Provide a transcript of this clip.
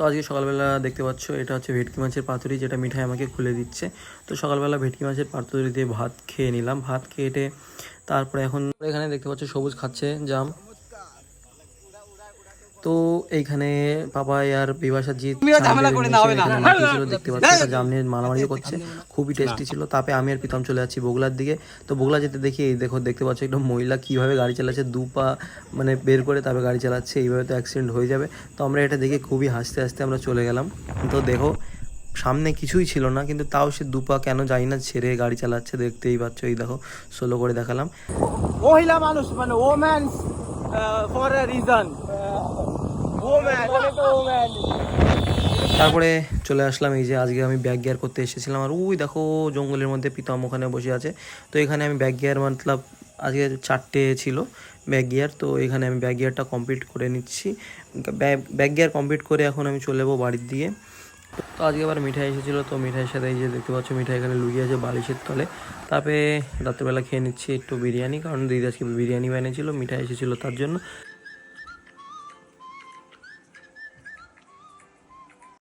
তো আজকে সকালবেলা দেখতে পাচ্ছ, এটা হচ্ছে ভেটকি মাছের পাতুরি যেটা মিঠাই আমাকে খুলে দিচ্ছে। তো সকালবেলা ভেটকি মাছের পাতুরি দিয়ে ভাত খেয়ে নিলাম। ভাত খেয়ে তারপরে এখন এখানে দেখতে পাচ্ছ সবুজ খাচ্ছে জাম। তো এইখানে পাপাই আর বিভাষার জিৎ ছিল দেখতে পাচ্ছি একটা জাম নিয়ে মারামারি করছে। খুবই টেস্টি ছিল। তারপরে আমি আর প্রীতম চলে যাচ্ছি বগুলার দিকে। তো বগুলা যেতে দেখি এই দেখো দেখতে পাচ্ছ একটা মহিলা কীভাবে গাড়ি চালাচ্ছে দু পা মানে বের করে তারপরে গাড়ি চালাচ্ছে এইভাবে তো অ্যাক্সিডেন্ট হয়ে যাবে। তো আমরা এটা দেখে খুবই হাসতে হাসতে আমরা চলে গেলাম। তো দেখো সামনে কিছুই ছিল না কিন্তু তাও সে দুপা কেন জানি না ছেড়ে গাড়ি চালাচ্ছে দেখতেই পাচ্ছ এই দেখো সোলো করে দেখালাম। মহিলা মানুষ মানে ওম্যান ফর এ রিজন তারপরে চলে আসলাম এই যে আজকে আমি ব্যাক গিয়ার করতে এসেছিলাম আর ওই দেখো জঙ্গলের মধ্যে পিতাম ওখানে বসে আছে। তো এখানে আমি ব্যাক গিয়ার মতলব আজকে চারটে ছিল ব্যাক গিয়ার। তো এখানে আমি ব্যাক গিয়ারটা কমপ্লিট করে নিচ্ছি। ব্যাক গিয়ার কমপ্লিট করে এখন আমি চলে যাব বাড়ির দিকে। তো আজকে আবার মিঠাই এসেছিল। তো মিঠাইয়ের সাথে এই যে দেখতে পাচ্ছ, মিঠাই এখানে লুকিয়ে আছে বালিশের তলে। তারপরে রাত্রেবেলা খেয়ে নিচ্ছি একটু বিরিয়ানি, কারণ দিদি আজকে বিরিয়ানি বানিয়েছিল, মিঠাই এসেছিল তার জন্য।